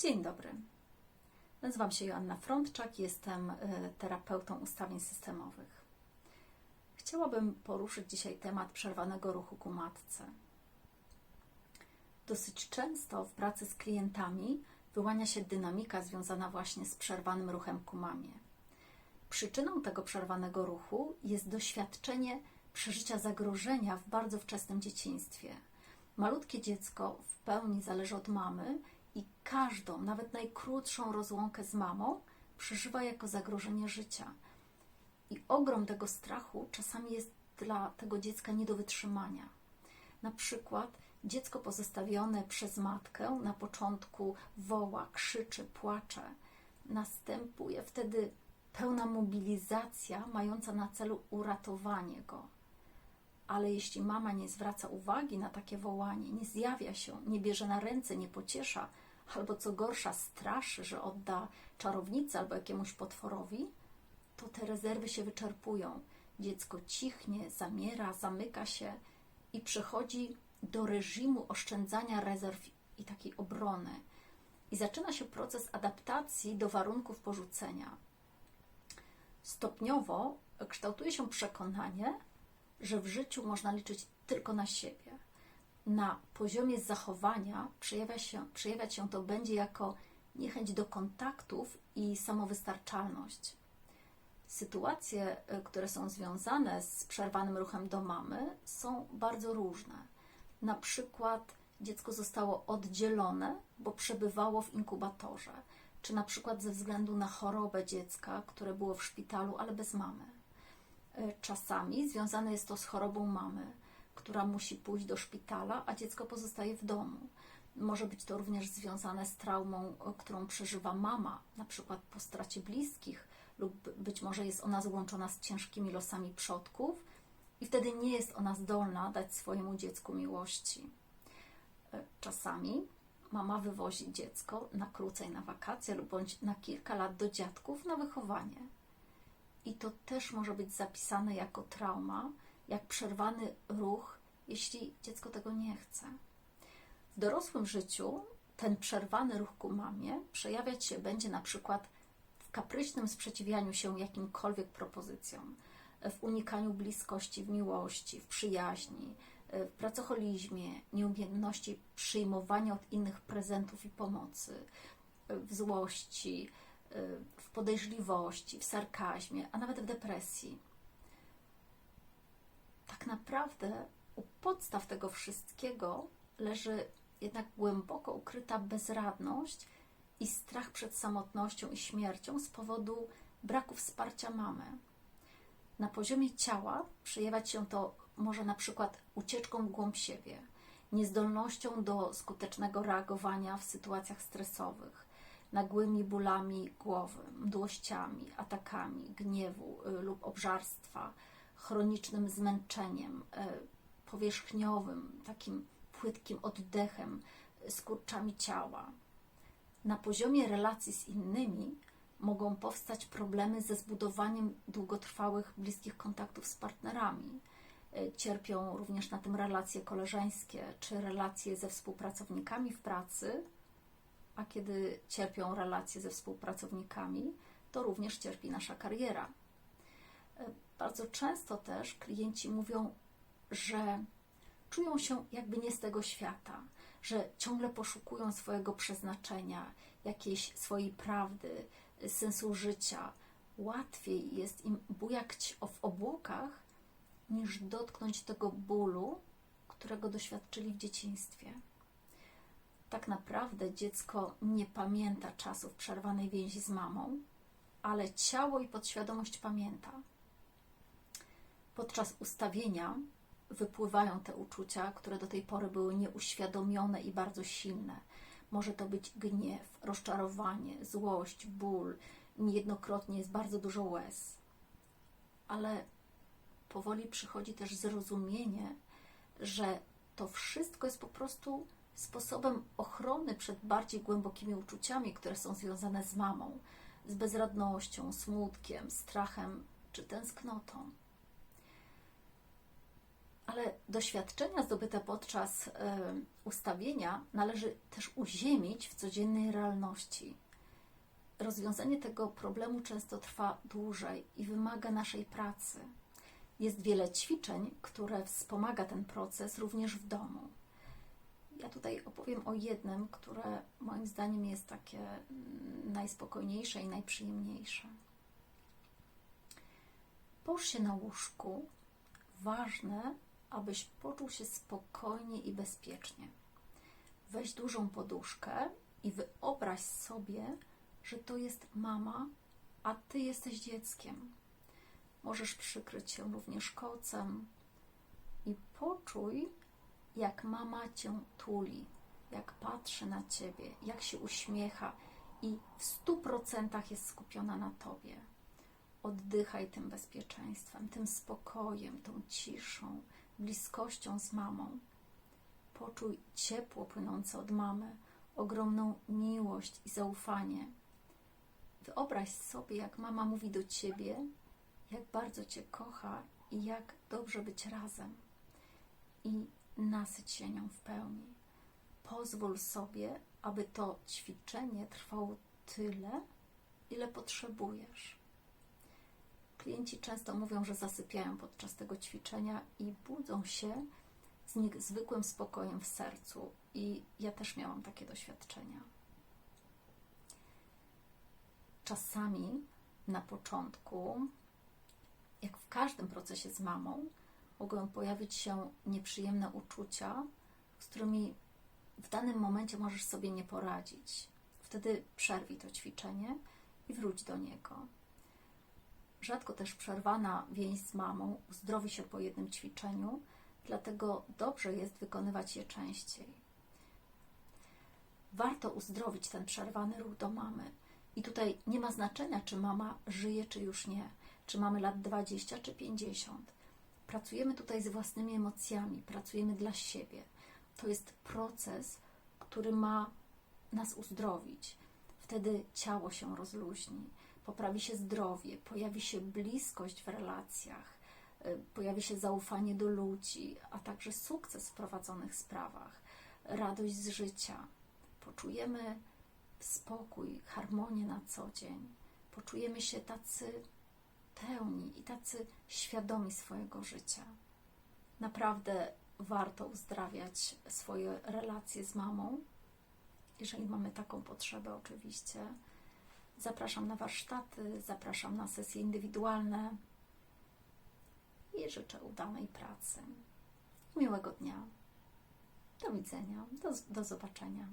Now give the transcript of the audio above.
Dzień dobry. Nazywam się Joanna Frądczak, jestem y, terapeutą ustawień systemowych. Chciałabym poruszyć dzisiaj temat przerwanego ruchu ku matce. Dosyć często w pracy z klientami wyłania się dynamika związana właśnie z przerwanym ruchem ku mamie. Przyczyną tego przerwanego ruchu jest doświadczenie przeżycia zagrożenia w bardzo wczesnym dzieciństwie. Malutkie dziecko w pełni zależy od mamy i każdą, nawet najkrótszą rozłąkę z mamą przeżywa jako zagrożenie życia. I ogrom tego strachu czasami jest dla tego dziecka nie do wytrzymania. Na przykład dziecko pozostawione przez matkę na początku woła, krzyczy, płacze. Następuje wtedy pełna mobilizacja mająca na celu uratowanie go. Ale jeśli mama nie zwraca uwagi na takie wołanie, nie zjawia się, nie bierze na ręce, nie pociesza, albo co gorsza, straszy, że odda czarownicy albo jakiemuś potworowi, to te rezerwy się wyczerpują. Dziecko cichnie, zamiera, zamyka się i przechodzi do reżimu oszczędzania rezerw i takiej obrony. I zaczyna się proces adaptacji do warunków porzucenia. Stopniowo kształtuje się przekonanie, że w życiu można liczyć tylko na siebie. Na poziomie zachowania przejawia się, przejawiać się to będzie jako niechęć do kontaktów i samowystarczalność. Sytuacje, y, które są związane z przerwanym ruchem do mamy, są bardzo różne. Na przykład dziecko zostało oddzielone, bo przebywało w inkubatorze, czy na przykład ze względu na chorobę dziecka, które było w szpitalu, ale bez mamy. Y, Czasami związane jest to z chorobą mamy, która musi pójść do szpitala, a dziecko pozostaje w domu. Może być to również związane z traumą, y, którą przeżywa mama, na przykład po stracie bliskich, lub być może jest ona złączona z ciężkimi losami przodków i wtedy nie jest ona zdolna dać swojemu dziecku miłości. Y, Czasami mama wywozi dziecko na krócej na wakacje lub bądź na kilka lat do dziadków na wychowanie. I to też może być zapisane jako trauma, jak przerwany ruch, jeśli dziecko tego nie chce. W dorosłym życiu ten przerwany ruch ku mamie przejawiać się będzie na przykład w kapryśnym sprzeciwianiu się jakimkolwiek propozycjom, w unikaniu bliskości, w miłości, w przyjaźni, w pracoholizmie, nieumiejętności przyjmowania od innych prezentów i pomocy, w złości, w podejrzliwości, w sarkazmie, a nawet w depresji. Tak naprawdę u podstaw tego wszystkiego leży jednak głęboko ukryta bezradność i strach przed samotnością i śmiercią z powodu braku wsparcia mamy. Na poziomie ciała przejawiać się to może na przykład ucieczką w głąb siebie, niezdolnością do skutecznego reagowania w sytuacjach stresowych, nagłymi bólami głowy, mdłościami, atakami gniewu y, lub obżarstwa, chronicznym zmęczeniem, y, powierzchniowym, takim płytkim oddechem, y, skurczami ciała. Na poziomie relacji z innymi mogą powstać problemy ze zbudowaniem długotrwałych, bliskich kontaktów z partnerami. Cierpią również na tym relacje koleżeńskie czy relacje ze współpracownikami w pracy, kiedy cierpią relacje ze współpracownikami, to również cierpi nasza kariera. Y, Bardzo często też klienci mówią, że czują się jakby nie z tego świata, że ciągle poszukują swojego przeznaczenia, jakiejś swojej prawdy, sensu życia. Łatwiej jest im bujać w obłokach, niż dotknąć tego bólu, którego doświadczyli w dzieciństwie. Tak naprawdę dziecko nie pamięta czasów przerwanej więzi z mamą, ale ciało i podświadomość pamięta. Podczas ustawienia wypływają te uczucia, które do tej pory były nieuświadomione i bardzo silne. Może to być gniew, rozczarowanie, złość, ból, niejednokrotnie jest bardzo dużo łez. Ale powoli przychodzi też zrozumienie, że to wszystko jest po prostu sposobem ochrony przed bardziej głębokimi uczuciami, które są związane z mamą, z bezradnością, smutkiem, strachem czy tęsknotą. Ale doświadczenia zdobyte podczas y, ustawienia należy też uziemić w codziennej realności. Rozwiązanie tego problemu często trwa dłużej i wymaga naszej pracy. Jest wiele ćwiczeń, które wspomaga ten proces również w domu. Ja tutaj opowiem o jednym, które moim zdaniem jest takie mm, najspokojniejsze i najprzyjemniejsze. Połóż się na łóżku. Ważne, abyś poczuł się spokojnie i bezpiecznie. Weź dużą poduszkę i wyobraź sobie, że to jest mama, a ty jesteś dzieckiem. Możesz przykryć się również kocem i poczuj, jak mama cię tuli, jak patrzy na ciebie, jak się uśmiecha i w stu procentach jest skupiona na tobie. Oddychaj tym bezpieczeństwem, tym spokojem, tą ciszą, bliskością z mamą. Poczuj ciepło płynące od mamy, ogromną miłość i zaufanie. Wyobraź sobie, jak mama mówi do ciebie, jak bardzo cię kocha i jak dobrze być razem. I nasyć się nią w pełni. Pozwól sobie, aby to ćwiczenie trwało tyle, ile potrzebujesz. Klienci często mówią, że zasypiają podczas tego ćwiczenia i budzą się z niezwykłym spokojem w sercu. I ja też miałam takie doświadczenia. Czasami na początku, jak w każdym procesie z mamą, mogą pojawić się nieprzyjemne uczucia, z którymi w danym momencie możesz sobie nie poradzić. Wtedy przerwij to ćwiczenie i wróć do niego. Rzadko też przerwana więź z mamą uzdrowi się po jednym ćwiczeniu, dlatego dobrze jest wykonywać je częściej. Warto uzdrowić ten przerwany ruch do mamy. I tutaj nie ma znaczenia, czy mama żyje, czy już nie, czy mamy lat 20 czy 50. Pracujemy tutaj z własnymi emocjami, pracujemy dla siebie. To jest proces, który ma nas uzdrowić. Wtedy ciało się rozluźni, poprawi się zdrowie, pojawi się bliskość w relacjach, y, pojawi się zaufanie do ludzi, a także sukces w prowadzonych sprawach, radość z życia. Poczujemy spokój, harmonię na co dzień. Poczujemy się tacy pełni i tacy świadomi swojego życia. Naprawdę warto uzdrawiać swoje relacje z mamą, jeżeli mamy taką potrzebę, oczywiście. Zapraszam na warsztaty, zapraszam na sesje indywidualne i życzę udanej pracy. Miłego dnia. Do widzenia, do, do zobaczenia.